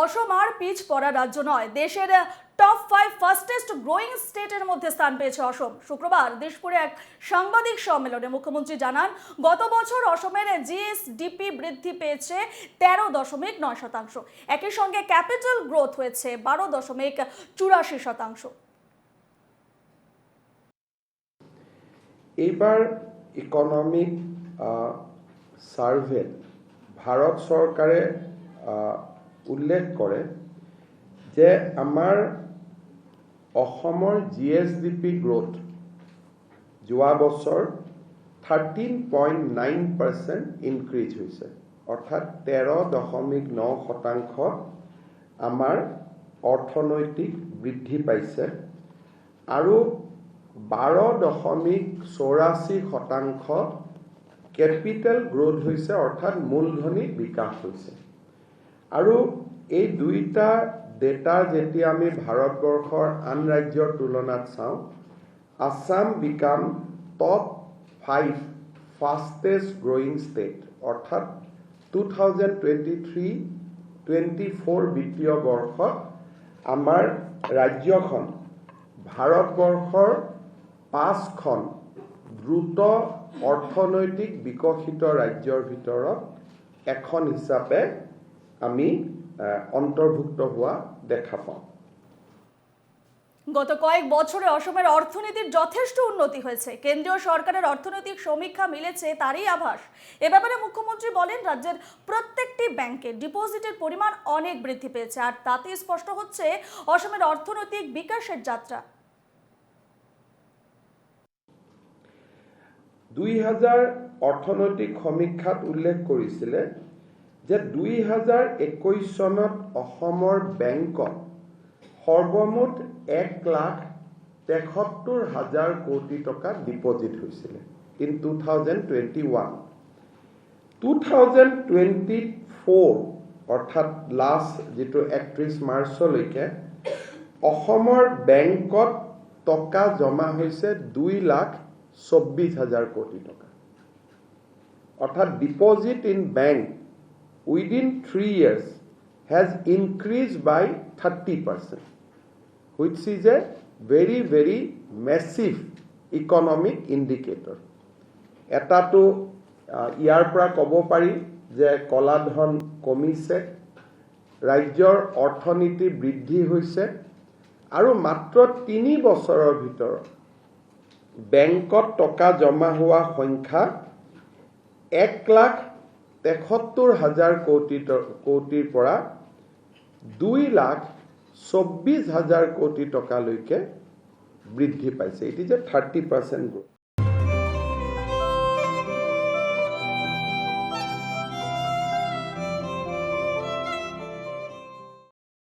অসম আর piece পড়া রাজ্য নয়। দেশের টপ ফাইভ ফাস্টেস্ট গ্রোয়িং স্টেটের মধ্যে স্থান পেয়েছে অসম। শুক্রবার দেশপুরে এক সাংবাদিক সম্মেলনে মুখ্যমন্ত্রী জানান গত বছর অসমের জিএসডিপি বৃদ্ধি পেয়েছে তেরো দশমিক নয় শতাংশ। একই সঙ্গে ক্যাপিটাল গ্রোথ হয়েছে বারো দশমিক চুরাশি শতাংশ। এইবাৰ ইকনমিক ভাৰত চৰকাৰে আহ, উল্লেখ কৰে যে আমাৰ অসমৰ G S D P growth যোৱা বছৰ thirteen point nine percent increase হৈছে। অৰ্থাৎ তেৰ দশমিক ন শতাংশ আমাৰ অৰ্থনৈতিক বৃদ্ধি পাইছে আৰু বাৰ দশমিক চৌৰাশী শতাংশ কেপিটেল গ্ৰ'থ হৈছে অৰ্থাৎ মূলধনী বিকাশ হৈছে। আৰু এই দুইটা ডেটা যেতিয়া আমি ভাৰতবৰ্ষৰ আন ৰাজ্যৰ তুলনাত চাওঁ Assam become top five fastest growing state অৰ্থাৎ two thousand twenty three twenty four বিত্তীয় বৰ্ষত আমাৰ ৰাজ্যখন ভাৰতবৰ্ষৰ পাঁচখন দ্ৰুত অৰ্থনৈতিক বিকশিত ৰাজ্যৰ ভিতৰত এখন হিচাপে আমি আহ, অন্তৰ্ভুক্ত হোৱা দেখা পাওঁ। গত কয়েক বছরে অসমের অর্থনীতির যথেষ্ট উন্নতি হয়েছে। কেন্দ্রীয় সরকারের অর্থনৈতিক সমীক্ষা মিলেছে তারই আভাস। এ ব্যাপারে মুখ্যমন্ত্রী বলেন রাজ্যের প্রত্যেকটি ব্যাংকে ডিপোজিটের পরিমাণ অনেক বৃদ্ধি পেয়েছে আর তাতে স্পষ্ট হচ্ছে অসমের অর্থনৈতিক বিকাশের যাত্রা। দুই হাজার অর্থনৈতিক সমীক্ষাত উল্লেখ কৰিছিলে যে দুই হাজাৰ একৈছ চনত অসমৰ বেংকত সৰ্বমুঠ এক লাখ তেসত্তৰ হাজাৰ কোটি টকা ডিপজিট হৈছিলে in two thousand twenty one. Two thousand twenty four অৰ্থাৎ লাষ্ট যিটো একত্ৰিছ মাৰ্চলৈকে অসমৰ বেংকত টকা জমা হৈছে দুই লাখ চৌব্বিছ হাজাৰ কোটি টকা। অৰ্থাৎ deposit in bank three years has increase by thirty percent which is a very very massive economic indicator এটাটো ইয়াৰ পৰা ক'ব পাৰি যে ক'লা ধন কমিছে ৰাজ্যৰ অৰ্থনীতি বৃদ্ধি হৈছে আৰু মাত্ৰ তিনি বছৰৰ ভিতৰত বেংকত টকা জমা হোৱা সংখ্যা এক লাখ তেসত্তৰ হাজাৰ কোটি কোটিৰ পৰা দুই লাখ চৌব্বিছ হাজাৰ কোটি টকালৈকে বৃদ্ধি পাইছে। It is a thirty percent growth